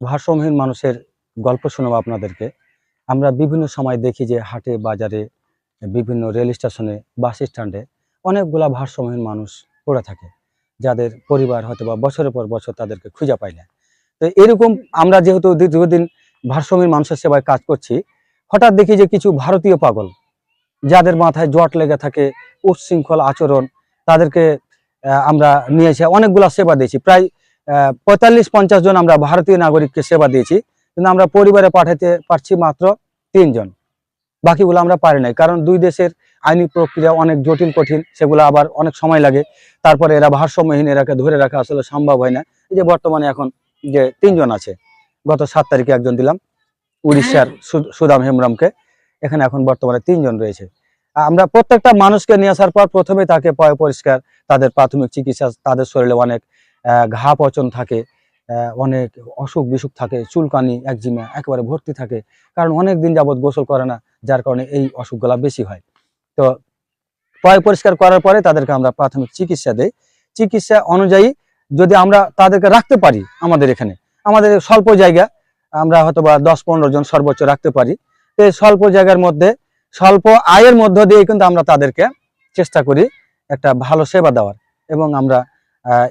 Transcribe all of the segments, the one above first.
ভারসাম্যহীন মানুষের গল্প শোনাবো আপনাদেরকে। আমরা বিভিন্ন সময় দেখি যে হাটে, বাজারে, বিভিন্ন রেল স্টেশনে, বাস স্ট্যান্ডে অনেকগুলা ভারসাম্যহীন মানুষ পড়ে থাকে। যাদের পরিবার হয়তো বা বছরের পর বছর তাদেরকে খুঁজে পায় না। তো এরকম আমরা যেহেতু দীর্ঘদিন ভারসাম্যহীন মানুষের সেবায় কাজ করছি, হঠাৎ দেখি যে কিছু ভারতীয় পাগল, যাদের মাথায় জট লেগে থাকে উচ্ছৃঙ্খল আচরণ, তাদেরকে আমরা নিয়েছি অনেকগুলা সেবা দিয়েছি। প্রায় পঁয়তাল্লিশ পঞ্চাশ জন আমরা ভারতীয় নাগরিককে সেবা দিয়েছি কিন্তু আমরা পরিবারে পাঠাতে পারছি মাত্র তিনজন। বাকিগুলো আমরা পারি নাই কারণ দুই দেশের আইনি প্রক্রিয়া অনেক জটিল কঠিন সেগুলো আবার অনেক সময় লাগে। তারপরে এরা ভারসাম্যহীন এরাকে ধরে রাখা আসলে সম্ভব হয় না। এই যে বর্তমানে এখন যে তিনজন আছে গত সাত তারিখে একজন দিলাম উড়িষ্যার সু- সুদাম হেমব্রমকে। এখানে এখন বর্তমানে তিনজন রয়েছে। আমরা প্রত্যেকটা মানুষকে নিয়ে আসার পর প্রথমে তাকে পয় পরিষ্কার তাদের প্রাথমিক চিকিৎসা তাদের শরীরে অনেক ঘা পচন থাকে অনেক অসুখ বিসুখ থাকে, চুলকানি, একজিমা, একেবারে ভর্তি থাকে। কারণ অনেক দিন যাবত গোসল করে না, যার কারণে এই অসুখগুলা বেশি হয়। তো পয় পরিষ্কার করার পরে তাদেরকে আমরা প্রাথমিক চিকিৎসা দেই। চিকিৎসা অনুযায়ী যদি আমরা তাদেরকে রাখতে পারি আমাদের এখানে, আমাদের স্বল্প জায়গা, আমরা হয়তো বা দশ পনেরো জন সর্বোচ্চ রাখতে পারি। তো এই স্বল্প জায়গার মধ্যে, স্বল্প আয়ের মধ্য দিয়ে কিন্তু আমরা তাদেরকে চেষ্টা করি একটা ভালো সেবা দেওয়ার। এবং আমরা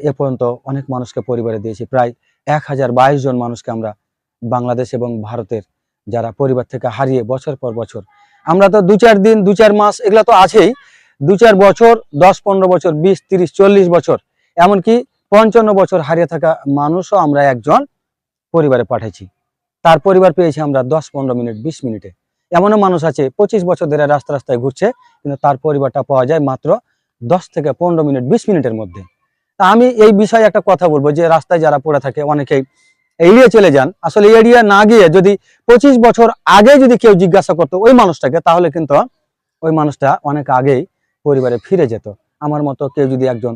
এ পর্যন্ত অনেক মানুষকে পরিবারে দিয়েছি। প্রায় এক হাজার বাইশ জন মানুষকে আমরা বাংলাদেশ এবং ভারতের যারা পরিবার থেকে হারিয়ে বছর পর বছর, আমরা তো দু চার দিন, দু চার মাস এগুলো তো আছেই, দু চার বছর, দশ পনেরো বছর, বিশ, তিরিশ, চল্লিশ বছর, এমনকি পঞ্চান্ন বছর হারিয়ে থাকা মানুষও আমরা একজন পরিবারে পাঠাইছি। তার পরিবার পেয়েছি আমরা দশ পনেরো মিনিট, বিশ মিনিটে। এমনও মানুষ আছে, পঁচিশ বছর ধরে রাস্তা রাস্তায় ঘুরছে, কিন্তু তার পরিবারটা পাওয়া যায় মাত্র দশ থেকে পনেরো মিনিট, বিশ মিনিটের মধ্যে। তা আমি এই বিষয়ে একটা কথা বলব যে রাস্তায় যারা পড়ে থাকে, অনেকেই এড়িয়ে চলে যান। আসলে এড়িয়ে না গিয়ে যদি পঁচিশ বছর আগে যদি কেউ জিজ্ঞাসা করতো ওই মানুষটাকে, তাহলে কিন্তু ওই মানুষটা অনেক আগেই পরিবারে ফিরে যেত। আমার মতো কেউ যদি একজন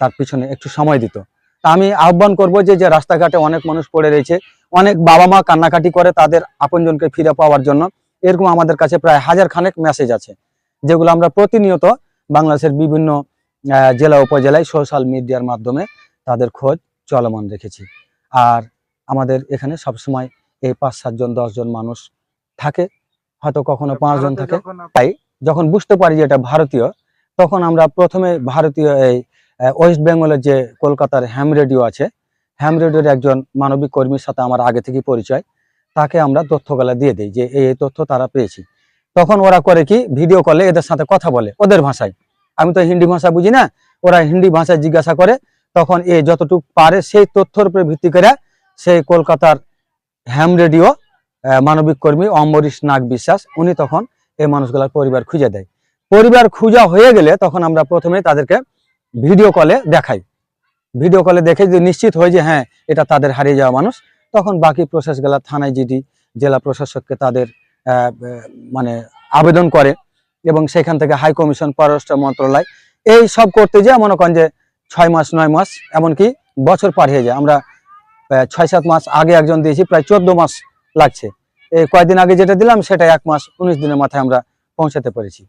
তার পিছনে একটু সময় দিত। তা আমি আহ্বান করব যে যে রাস্তাঘাটে অনেক মানুষ পড়ে রয়েছে, অনেক বাবা মা কান্নাকাটি করে তাদের আপনজনকে ফিরে পাওয়ার জন্য। এরকম আমাদের কাছে প্রায় হাজার খানেক মেসেজ আছে, যেগুলো আমরা প্রতিনিয়ত বাংলাদেশের বিভিন্ন জেলা উপজেলায় সোশ্যাল মিডিয়ার মাধ্যমে তাদের খোঁজ চলমান রেখেছি। আর আমাদের এখানে সবসময় এই পাঁচ সাতজন দশজন মানুষ থাকে হয়তো কখনো পাঁচজন থাকে। তাই যখন বুঝতে পারি যে এটা ভারতীয় তখন আমরা প্রথমে ভারতীয় এই ওয়েস্ট বেঙ্গলের যে কলকাতার হ্যাম রেডিও আছে হ্যাম রেডিওর একজন মানবিক কর্মীর সাথে আমার আগে থেকে পরিচয় তাকে আমরা তথ্যগুলা দিয়ে দিই যে এই তথ্য তারা পেয়েছি। তখন ওরা করে কি ভিডিও কলে এদের সাথে কথা বলে ওদের ভাষায়। আমি তো হিন্দি ভাষা বুঝি না, ওরা হিন্দি ভাষায় জিজ্ঞাসা করে, তখন এ যতটুকু পারে সেই তথ্যের উপরে ভিত্তি করে সেই কলকাতার হ্যাম রেডিও মানবিক কর্মী অম্বরীশ নাগ বিশ্বাস, উনি তখন এই মানুষগুলার পরিবার খুঁজে দেয়। পরিবার খুঁজা হয়ে গেলে তখন আমরা প্রথমে তাদেরকে ভিডিও কলে দেখাই। ভিডিও কলে দেখে যদি নিশ্চিত হয় যে হ্যাঁ এটা তাদের হারিয়ে যাওয়া মানুষ, তখন বাকি প্রসেসগুলা থানায় জিডি, জেলা প্রশাসককে তাদের মানে আবেদন করে। এবং সেখান থেকে হাই কমিশন পররাষ্ট্র মন্ত্রণালয়, এই সব করতে যে মনে করেন যে ছয় মাস, নয় মাস, এমনকি বছর পার হয়ে যায়। আমরা ছয় সাত মাস আগে একজন দিয়েছি, প্রায় চোদ্দ মাস লাগছে। এই কয়েকদিন আগে যেটা দিলাম, সেটা এক মাস, উনিশ দিনের মাথায় আমরা পৌঁছাতে পেরেছি।